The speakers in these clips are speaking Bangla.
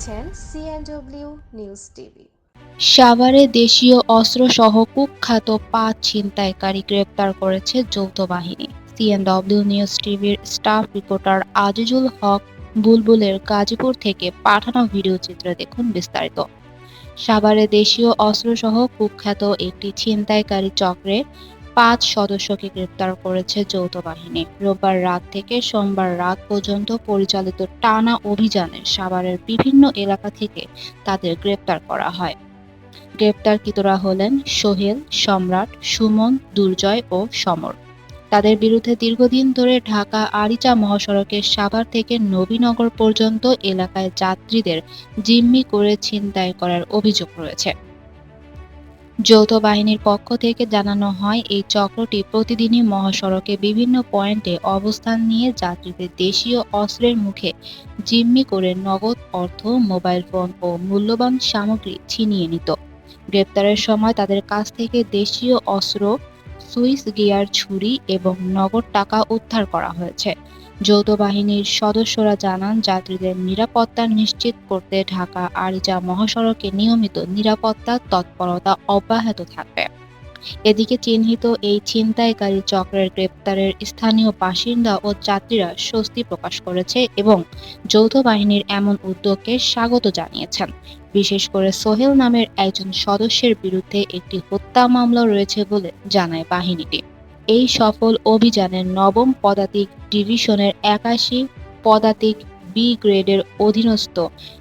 সিএনডব্লিউ নিউজ টিভি সাভারে দেশীয় অস্ত্রসহ কুখ্যাত পাঁচ ছিনতাইকারী গ্রেপ্তার করেছে যৌথ বাহিনী। সিএনডব্লিউ নিউজ টিভির স্টাফ রিপোর্টার আজিজুল হক বুলবুলের গাজীপুর থেকে পাঠানো ভিডিও চিত্রে দেখুন বিস্তারিত। সাভারে দেশীয় অস্ত্রসহ কুখ্যাত একটি ছিনতাইকারী চক্রে পাঁচ সদস্যকে গ্রেপ্তার করেছে যৌথ বাহিনী। রোববার রাত থেকে সোমবার রাত পর্যন্ত পরিচালিত টানা অভিযানে সাভারের বিভিন্ন এলাকা থেকে তাদের গ্রেপ্তার করা হয়। গ্রেপ্তারকৃতরা হলেন সোহেল, সম্রাট, সুমন, দুর্জয় ও সমর। তাদের বিরুদ্ধে দীর্ঘদিন ধরে ঢাকা আরিচা মহাসড়কের সাভার থেকে নবীনগর পর্যন্ত এলাকায় যাত্রীদের জিম্মি করে ছিনতাই করার অভিযোগ রয়েছে। যৌথ বাহিনীর পক্ষ থেকে জানানো হয়, এই চক্রটি প্রতিদিনই মহাসড়কে বিভিন্ন পয়েন্টে অবস্থান নিয়ে যাত্রীদের দেশীয় অস্ত্রের মুখে জিম্মি করে নগদ অর্থ, মোবাইল ফোন ও মূল্যবান সামগ্রী ছিনিয়ে নিত। গ্রেপ্তারের সময় তাদের কাছ থেকে দেশীয় অস্ত্র সুইস গিয়ার ছুরি এবং নগদ টাকা উদ্ধার করা হয়েছে। যৌথ বাহিনীর সদস্যরা জানান, যাত্রীদের নিরাপত্তা নিশ্চিত করতে ঢাকা আরিচা মহাসড়কে নিয়মিত নিরাপত্তা তৎপরতা অব্যাহত থাকবে। এদিকে চিহ্নিত এই ছিনতাইকারী চক্রের গ্রেপ্তারের স্থানীয় বাসিন্দা ও যাত্রীরা স্বস্তি প্রকাশ করেছে এবং যৌথ বাহিনীর এমন উদ্যোগকে স্বাগত জানিয়েছেন। বিশেষ করে সোহেল নামের একজন সদস্যের বিরুদ্ধে একটি হত্যা মামলা রয়েছে বলে জানায় বাহিনীটি। এই সফল অভিযানের নবম পদাতিক ডিভিশনের একাশি পদাতিক বি গ্রেডের অধীনস্থ।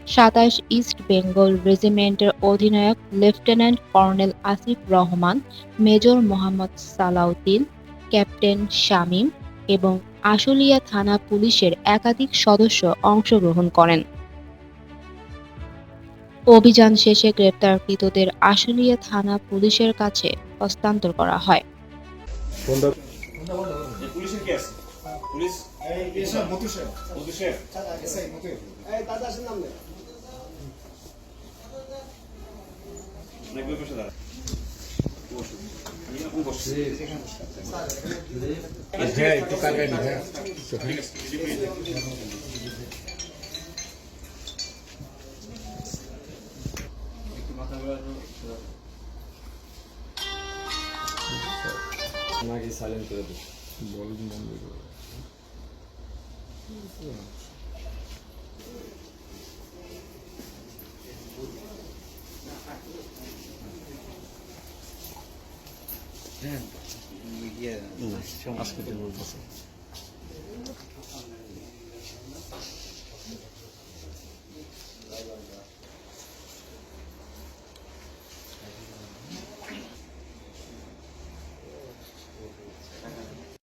সাতাশ ইস্ট বেঙ্গল রেজিমেন্টের অধিনায়ক lieutenant colonel Asif Rahman major Mohammad Salauddin captain Shamim এবং আশুলিয়া থানা পুলিশের একাধিক সদস্য অংশগ্রহণ করেন। অভিযান শেষে গ্রেপ্তারকৃতদের আশুলিয়া থানা পুলিশের কাছে হস্তান্তর করা হয়। পুলিশ? মতো এসআই মতো দাদা আসেন নাম। নেই অনেক বসে। দাঁড়া। আমাকে সাইলেন্ট করে দিই বল বন্ধ হ্যাঁ আজকে